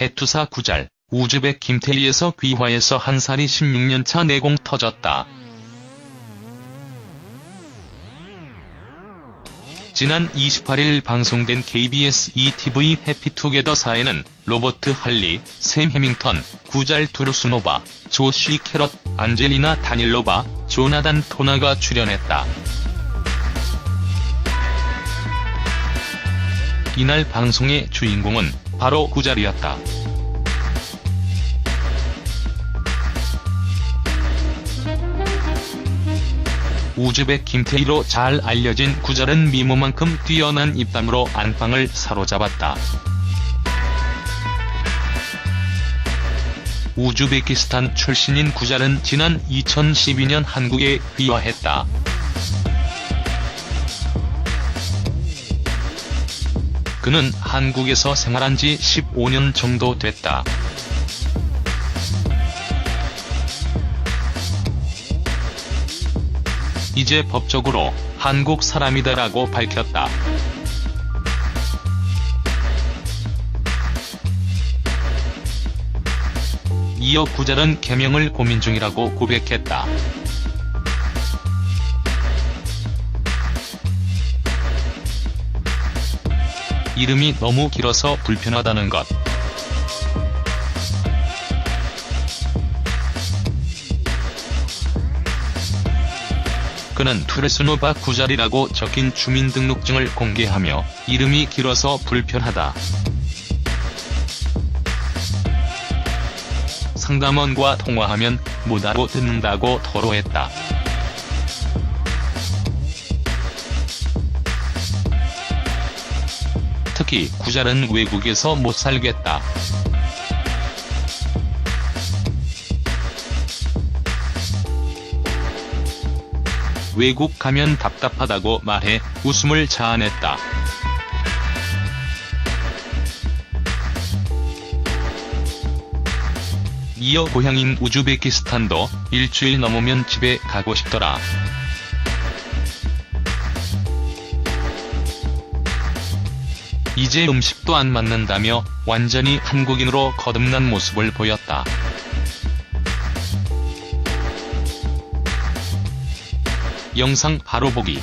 해투사 구잘, 우즈벡 김태희에서 귀화해서 한 살이 16년차 내공 터졌다. 지난 28일 방송된 KBS ETV 해피투게더사에는 로버트 할리, 샘 해밍턴, 구잘 투르스노바, 조시 캐럿, 안젤리나 다닐로바, 조나단 토나가 출연했다. 이날 방송의 주인공은 바로 구잘이었다. 우즈벡 김태희로 잘 알려진 구절은 미모만큼 뛰어난 입담으로 안방을 사로잡았다. 우즈베키스탄 출신인 구잘은 지난 2012년 한국에 귀화했다. 그는 한국에서 생활한 지 15년 정도 됐다. 이제 법적으로 한국 사람이다라고 밝혔다. 이어 구잘은 개명을 고민 중이라고 고백했다. 이름이 너무 길어서 불편하다는 것. 그는 투레스노바 구잘이라고 적힌 주민등록증을 공개하며 이름이 길어서 불편하다. 상담원과 통화하면 못 알아듣는다고 토로했다. 특히 구잘은 외국에서 못 살겠다. 외국 가면 답답하다고 말해 웃음을 자아냈다. 이어 고향인 우즈베키스탄도 일주일 넘으면 집에 가고 싶더라. 이제 음식도 안 맞는다며 완전히 한국인으로 거듭난 모습을 보였다. 영상 바로 보기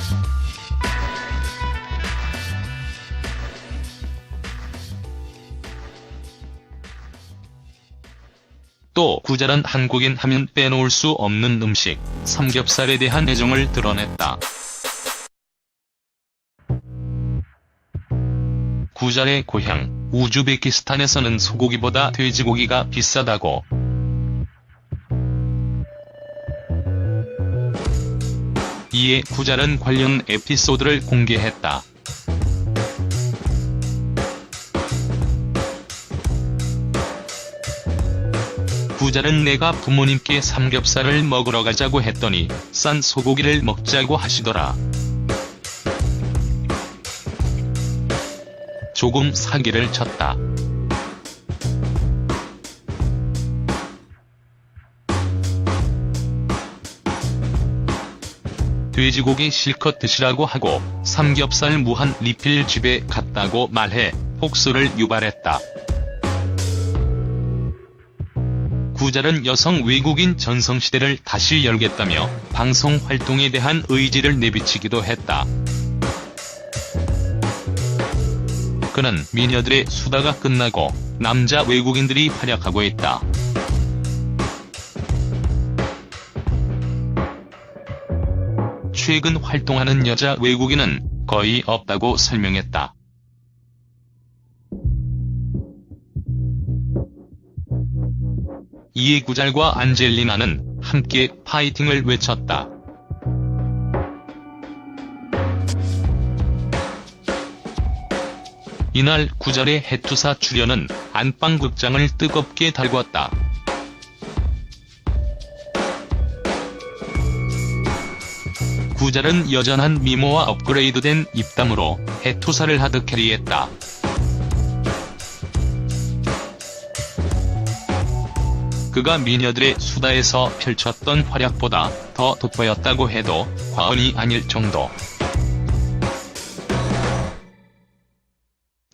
또 구잘한 한국인 하면 빼놓을 수 없는 음식, 삼겹살에 대한 애정을 드러냈다. 구잘의 고향, 우즈베키스탄에서는 소고기보다 돼지고기가 비싸다고. 이에 구잘은 관련 에피소드를 공개했다. 구잘은 내가 부모님께 삼겹살을 먹으러 가자고 했더니 싼 소고기를 먹자고 하시더라. 조금 사기를 쳤다. 돼지고기 실컷 드시라고 하고 삼겹살 무한 리필 집에 갔다고 말해 폭소를 유발했다. 구잘은 여성 외국인 전성시대를 다시 열겠다며 방송 활동에 대한 의지를 내비치기도 했다. 그는 미녀들의 수다가 끝나고 남자 외국인들이 활약하고 있다. 최근 활동하는 여자 외국인은 거의 없다고 설명했다. 이에 구잘과 안젤리나는 함께 파이팅을 외쳤다. 이날 구절의 해투사 출연은 안방극장을 뜨겁게 달궜다. 구절은 여전한 미모와 업그레이드된 입담으로 해투사를 하드 캐리했다. 그가 미녀들의 수다에서 펼쳤던 활약보다 더 돋보였다고 해도 과언이 아닐 정도.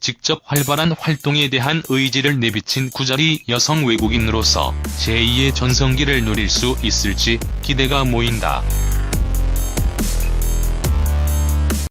직접 활발한 활동에 대한 의지를 내비친 구자리 여성 외국인으로서 제2의 전성기를 누릴 수 있을지 기대가 모인다.